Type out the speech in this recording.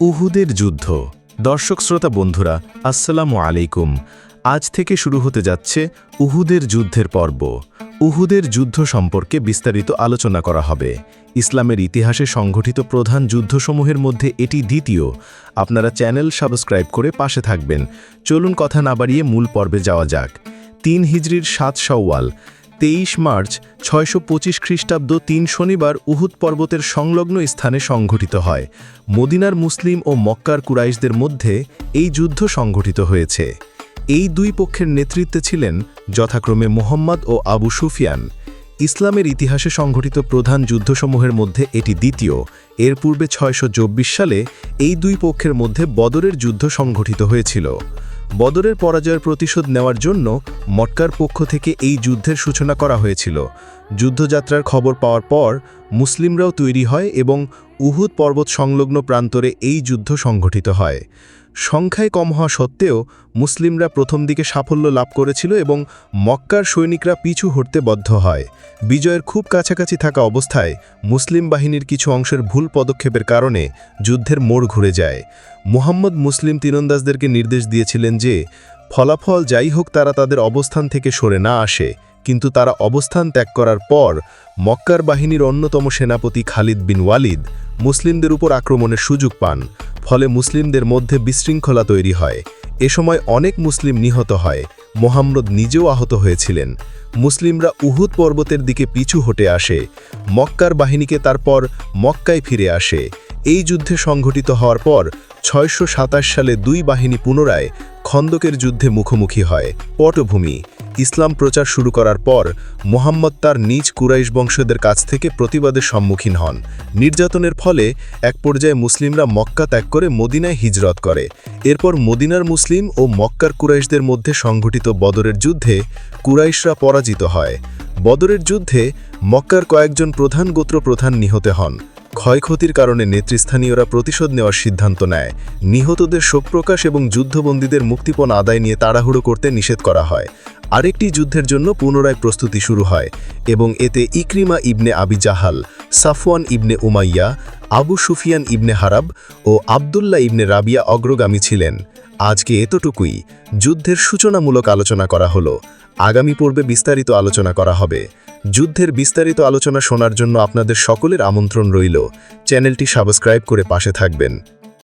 উহুদের যুদ্ধ। দর্শক, শ্রোতা, বন্ধুরা, আসসালামু আলাইকুম। আজ থেকে শুরু হতে যাচ্ছে উহুদের যুদ্ধের পর্ব। উহুদের যুদ্ধ সম্পর্কে বিস্তারিত আলোচনা করা হবে। ইসলামের ইতিহাসে সংঘটিত প্রধান যুদ্ধসমূহের মধ্যে এটি দ্বিতীয়। আপনারা চ্যানেল সাবস্ক্রাইব করে পাশে থাকবেন। চলুন কথা না বাড়িয়ে মূল পর্বে যাওয়া যাক। তিন হিজরির সাত সওয়াল তেইশ মার্চ ছয়শো পঁচিশ খ্রিস্টাব্দ তিন শনিবার উহুদ পর্বতের সংলগ্ন স্থানে সংঘটিত হয়। মদিনার মুসলিম ও মক্কার কুরাইশদের মধ্যে এই যুদ্ধ সংঘটিত হয়েছে। এই দুই পক্ষের নেতৃত্বে ছিলেন যথাক্রমে মোহাম্মদ ও আবু সুফিয়ান। ইসলামের ইতিহাসে সংঘটিত প্রধান যুদ্ধসমূহের মধ্যে এটি দ্বিতীয়। এর পূর্বে ছয়শো চব্বিশ সালে এই দুই পক্ষের মধ্যে বদরের যুদ্ধ সংঘটিত হয়েছিল। বদরের পরাজয়ের প্রতিশোধ নেওয়ার জন্য মটকার পক্ষ থেকে এই যুদ্ধের সূচনা করা হয়েছিল। যুদ্ধযাত্রার খবর পাওয়ার পর মুসলিমরাও তৈরি হয় এবং উহুদ পর্বত সংলগ্ন প্রান্তরে এই যুদ্ধ সংঘটিত হয়। সংখ্যায় কম হওয়া সত্ত্বেও মুসলিমরা প্রথম দিকে সাফল্য লাভ করেছিল এবং মক্কার সৈনিকরা পিছু হটতে বদ্ধ হয়। বিজয়ের খুব কাছাকাছি থাকা অবস্থায় মুসলিম বাহিনীর কিছু অংশের ভুল পদক্ষেপের কারণে যুদ্ধের মোড় ঘুরে যায়। মুহাম্মদ মুসলিম তীরন্দাজদেরকে নির্দেশ দিয়েছিলেন যে, ফলাফল যাই হোক তারা তাদের অবস্থান থেকে সরে না আসে, কিন্তু তারা অবস্থান ত্যাগ করার পর মক্কার বাহিনীর অন্যতম সেনাপতি খালিদ বিন ওয়ালিদ মুসলিমদের উপর আক্রমণের সুযোগ পান। ফলে মুসলিমদের মধ্যে বিশৃঙ্খলা তৈরি হয়। এ সময় অনেক মুসলিম নিহত হয়। মোহাম্মদ নিজেও আহত হয়েছিলেন। মুসলিমরা উহুদ পর্বতের দিকে পিছু হটে আসে। মক্কার বাহিনীকে তারপর মক্কায় ফিরে আসে। এই যুদ্ধে সংঘটিত হওয়ার পর ছয়শো সাতাশ সালে দুই বাহিনী পুনরায় খন্দকের যুদ্ধে মুখোমুখি হয়। পটভূমি ইসলাম প্রচার শুরু করার পর মোহাম্মদ তার নিজ কুরাইশ বংশদের কাছ থেকে প্রতিবাদের সম্মুখীন হন। নির্যাতনের ফলে এক পর্যায়ে মুসলিমরা মক্কা ত্যাগ করে মদিনায় হিজরত করে। এরপর মদিনার মুসলিম ও মক্কার কুরাইশদের মধ্যে সংঘটিত বদরের যুদ্ধে কুরাইশরা পরাজিত হয়। বদরের যুদ্ধে মক্কার কয়েকজন প্রধান গোত্র প্রধান নিহত হন। ক্ষয়ক্ষতির কারণে নেতৃস্থানীয়রা প্রতিশোধ নেওয়ার সিদ্ধান্ত নেয়। নিহতদের শোক প্রকাশ এবং যুদ্ধবন্দীদের মুক্তিপণ আদায় নিয়ে তাড়াহুড়ো করতে নিষেধ করা হয়। আরেকটি যুদ্ধের জন্য পুনরায় প্রস্তুতি শুরু হয়, এবং এতে Ikrima ibn Abi Jahl, Safwan ibn Umayya, Abu Sufyan ibn Harb ও আবদুল্লাহ ইবনে রাবিয়া অগ্রগামী ছিলেন। আজকে এতটুকুই। যুদ্ধের সূচনামূলক আলোচনা করা হলো। আগামী পর্বে বিস্তারিত আলোচনা করা হবে। যুদ্ধের বিস্তারিত আলোচনা শোনার জন্য আপনাদের সকলের আমন্ত্রণ রইল। চ্যানেলটি সাবস্ক্রাইব করে পাশে থাকবেন।